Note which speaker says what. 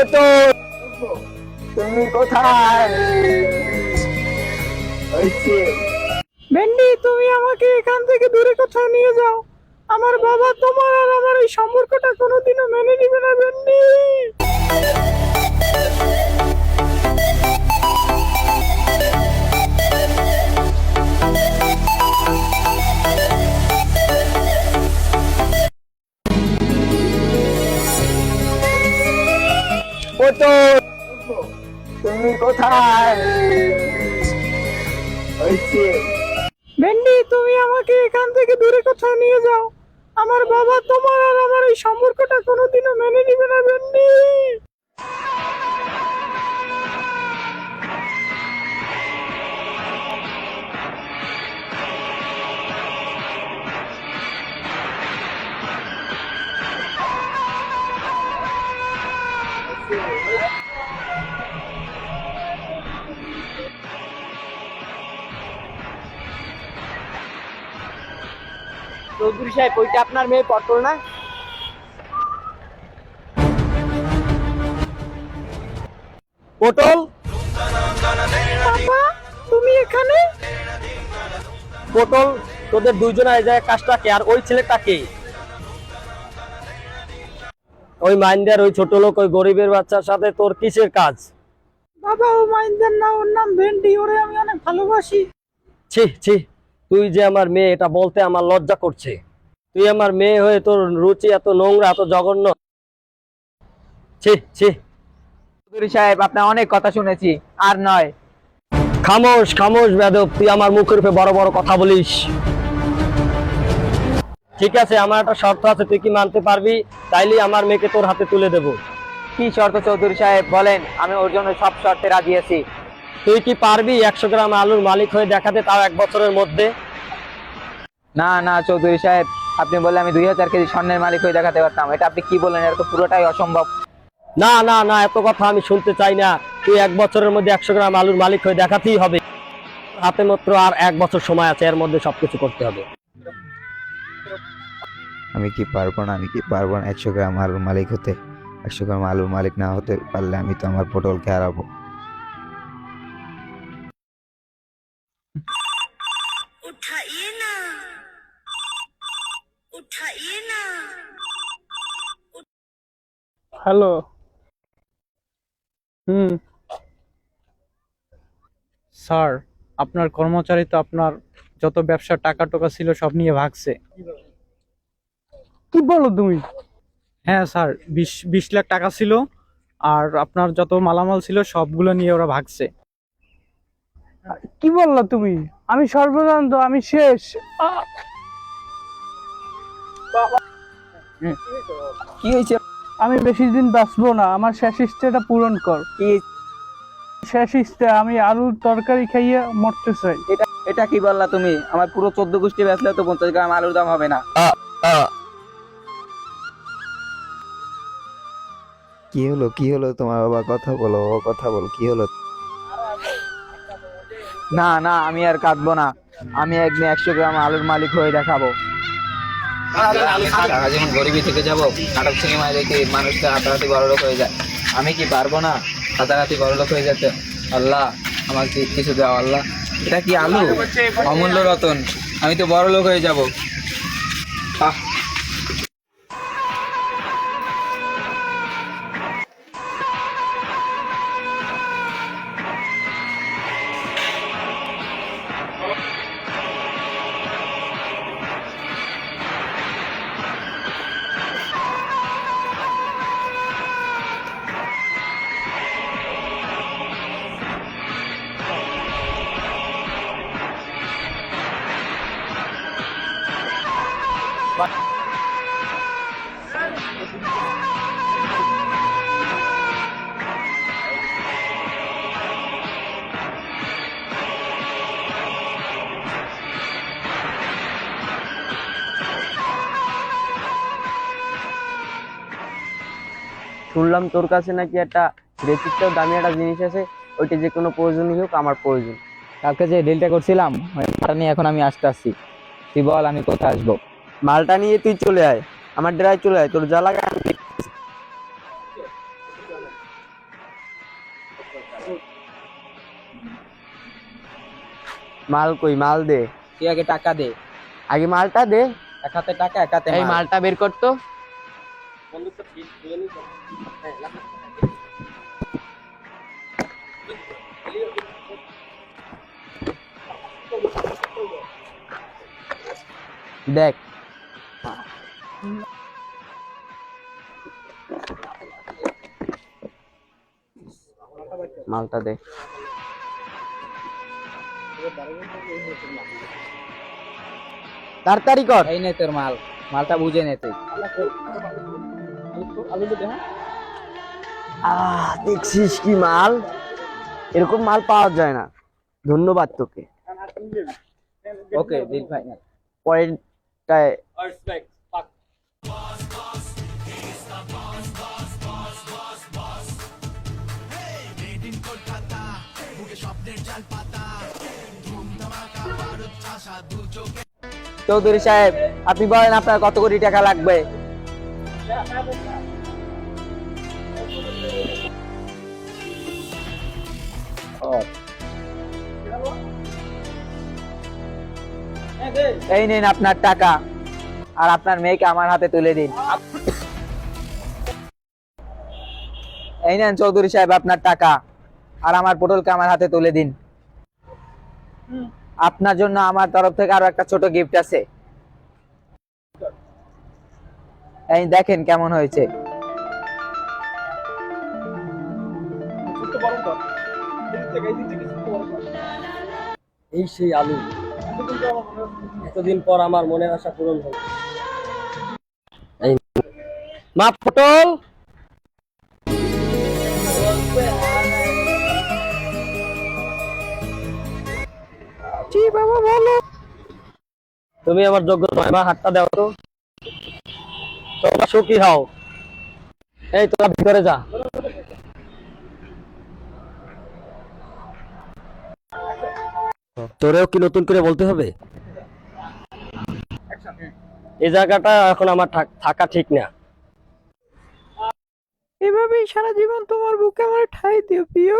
Speaker 1: ও তো তুমি কোথায়?
Speaker 2: ভেন্ডি তুমি আমাকে এখান থেকে দূরে কোথাও নিয়ে যাও। আমার বাবা তোমার আর আমার এই সম্পর্কটা কোনোদিনও মেনে নিবে না ভেন্ডি
Speaker 1: তুমি কোথায়?
Speaker 2: ভেন্ডি তুমি আমাকে এখান থেকে দূরে কোথাও নিয়ে যাও। আমার বাবা তোমার আর আমার এই সম্পর্কটা কোনোদিনও মেনে নিবে না ভেন্ডি
Speaker 1: চৌধুরী সাহেব ওইটা আপনার মেয়ে পটল না? পটল?
Speaker 2: তুমি এখানে?
Speaker 1: পটল তোদের দুইজনে এই জায়গায় কাজটা কে? আর ওই ছেলেটা কে? ওই মাইন্ডার ওই ছোট লোক ওই গরিবের বাচ্চার সাথে তোর কিসের কাজ?
Speaker 2: বাবা ও মাইন্দের না ওর নাম ভেন্ডি ওরে আমি অনেক ভালোবাসি।
Speaker 1: ছি ছি। তুই যে আমার মেয়ে এটা বলতে আমার লজ্জা করছে। তুই আমার মেয়ে হয়ে তোর রুচি এত নোংরা এত জঘন্য। ছি ছি।
Speaker 3: চৌধুরী সাহেব আপনার অনেক কথা শুনেছি আর নয়।
Speaker 1: খামোশ খামোশ বেদব তুই আমার মুখের উপরে বড় বড় কথা বলিস। ঠিক আছে আমার একটা শর্ত আছে তুই কি মানতে পারবি? তাইলে আমার মেয়েকে তোর হাতে তুলে দেব।
Speaker 3: কি শর্ত চৌধুরী সাহেব? বলেন আমি ওর জন্য সব শর্তে রাজি আছি।
Speaker 1: তুই কি পারবি একশো গ্রাম আলুর মালিক হয়ে দেখাতে তাও এক বছরের মধ্যে?
Speaker 3: না না চৌধুরী সাহেব আপনি বললে আমি দুই হাজার কেজি স্বর্ণের মালিক হয়ে দেখাতে পারতাম। এটা আপনি কি বললেন? এটা তো পুরোটাই অসম্ভব।
Speaker 1: না না না এত কথা আমি শুনতে চাই না। তুই এক বছরের মধ্যে একশো গ্রাম আলুর মালিক হয়ে দেখাতেই হবে। হাতে মাত্র আর এক বছর সময় আছে এর মধ্যে সবকিছু করতে হবে।
Speaker 4: আমি কি পারব না? আমি কি পারব না একশো গ্রাম আলুর মালিক হতে? একশো গ্রাম আলুর মালিক না হতে পারলে আমি তো আমার পটলকে হারাবো।
Speaker 5: उठाइए ना उठाइए ना
Speaker 2: হ্যালো হুম স্যার আপনার কর্মচারী তো আপনার যত ব্যবসার টাকা টোকা ছিল সব নিয়ে ভাগছে কি বলো তুমি হ্যাঁ স্যার বিশ বিশ লাখ টাকা ছিল আর আপনার যত মালামাল ছিল সবগুলো নিয়ে ওরা ভাগছে কি বললো তুমি আমি সর্বজান্ত আমি শেষ।
Speaker 3: কি হয়েছে?
Speaker 2: আমি বেশি দিন বাঁচবো না আমার শেষ ইচ্ছেটা পূরণ কর। শেষ ইচ্ছা আমি আলুর তরকারি খাইয়ে মরতে চাই।
Speaker 3: এটা এটা কি বললা তুমি? আমার পুরো চোদ্দ গোষ্ঠী বেচলে তো পঞ্চাশ গ্রাম আলুর দাম হবে না।
Speaker 4: কি হলো কি হলো তোমার? বাবা কথা বলো ও কথা বল কি হলো?
Speaker 3: না না, আমি আর কাঁদবো না। আমি একদিন একশো গ্রাম আলুর মালিক হয়ে দেখাবো। সারা জীবন গরিবী থেকে যাব। নাটক সিনেমায় দেখি মানুষটা হাতাহাতি বড়লোক হয়ে যায়। আমি কি পারব না হাতাহাতি বড়লোক হয়ে যেতে? আল্লাহ আমাকে কিছু দাও আল্লাহ? এটা কি আলু? অমূল্য রতন। আমি তো বড় লোক হয়ে যাব। আহ।
Speaker 1: শুনলাম তোর কাছে নাকি একটা রেসিপটাও দামি একটা জিনিস আছে ওইটা যে কোনো প্রয়োজনই হোক আমার প্রয়োজন।
Speaker 3: কালকে যে ডিলটা করছিলাম ওই মালটা নিয়ে এখন আমি আসতে আসছি। তুই বল আমি কোথায় আসব?
Speaker 1: মালটা নিয়ে তুই চলে আয় আমার ডেরায় চলে আয় তোর যা লাগে আমি
Speaker 6: মাল কই মাল দে।
Speaker 3: তুই আগে টাকা দে।
Speaker 6: আগে মালটা দে।
Speaker 3: এক হাতে টাকা এক হাতে
Speaker 6: এই মালটা বের করতো দেখ। মালটা দে। তাড়াতাড়ি কর।
Speaker 3: এই নে তোর মাল। মালটা বুঝে নে তুই।
Speaker 6: আহ দেখছিস কি মাল? এরকম মাল পাওয়া যায় না। ধন্যবাদ তোকে।
Speaker 3: ওকে দিল ভাই
Speaker 6: পরেরটায় চৌধুরী সাহেব আপনি বলেন আপনার কত কোটি টাকা লাগবে? এই নিন আপনার টাকা আর আপনার মেয়েকে আমার হাতে তুলে দিন। এই নেন চৌধুরী সাহেব আপনার টাকা আর আমার পটলকে আমার হাতে তুলে দিন। আপনার জন্য আমার তরফ থেকে আরও একটা ছোট গিফট আছে। এই দেখেন কেমন হয়েছে।
Speaker 1: এই সেই আলু। এতদিন পর আমার মনের আশা পূরণ হল। এই মা পটল। তুমি আমার যোগ্য নয় মা হাতটা দাও তো। সুখী হও। এই তোরা ভিতরে যা। তোরেও কি নতুন করে বলতে হবে? এই জায়গাটা এখন আমার থাকা ঠিক না।
Speaker 2: এভাবেই সারা জীবন তোমার বুকে আমার ঠাই দিও প্রিয়